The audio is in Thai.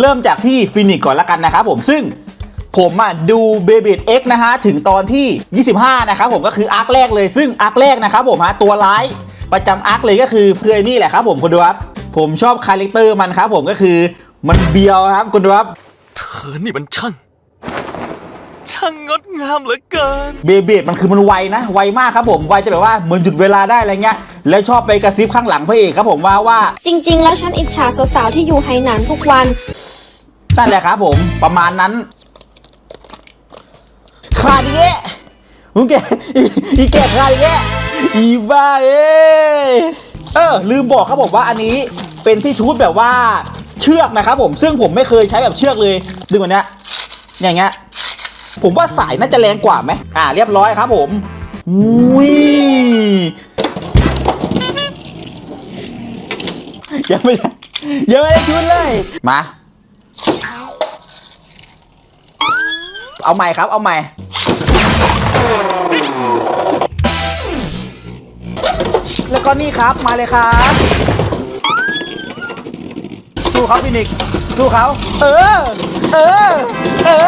เริ่มจากที่ฟินิกก่อนละกันนะครับผมซึ่งผมอะดูเบเบดเอ็กนะฮะถึงตอนที่ 25 นะครับผมก็คืออาร์คแรกเลยซึ่งอาร์คแรกนะครับผมฮะตัวร้ายประจำอาร์คเลยก็คือเพื่อนนี่แหละครับผมคุณดูครับผมชอบคาแรคเตอร์มันครับผมก็คือมันเบียวครับคุณดูครับเธอนี่มันช่าง ช่างงดงามเหลือเกิน เบเบดมันคือมันไวนะ ไวมากครับผม ไวจะแบบว่าเหมือนหยุดเวลาได้อะไรเงี้ย แล้วชอบไปกระซิบข้างหลังพระเอกครับผมว่าว่า จริง ๆ แล้วฉันอิจฉาสาวๆที่อยู่ไหหนานทุกวัน นั่นแหละครับผมประมาณนั้นขาดอีกแยะมึงแกอีอีแกขาดอีกแยะอีบ้าเอ้ยเออลืมบอกครับผมว่าอันนี้เป็นที่ชุดแบบว่าเชือกนะครับผมซึ่งผมไม่เคยใช้แบบเชือกเลยดึงแบบเนี้ยอย่างเงี้ย ผมว่าสายน่าจะแรงกว่าไหมอ่า เรียบร้อยครับผมอุ้ยยังไม่ได้ยังไม่ได้ชุดเลย มา เอาใหม่ครับ เอาใหม่ แล้วก็นี่ครับ มาเลยครับ สู้เขาฟินิก สู้เขา เออ เออ เออ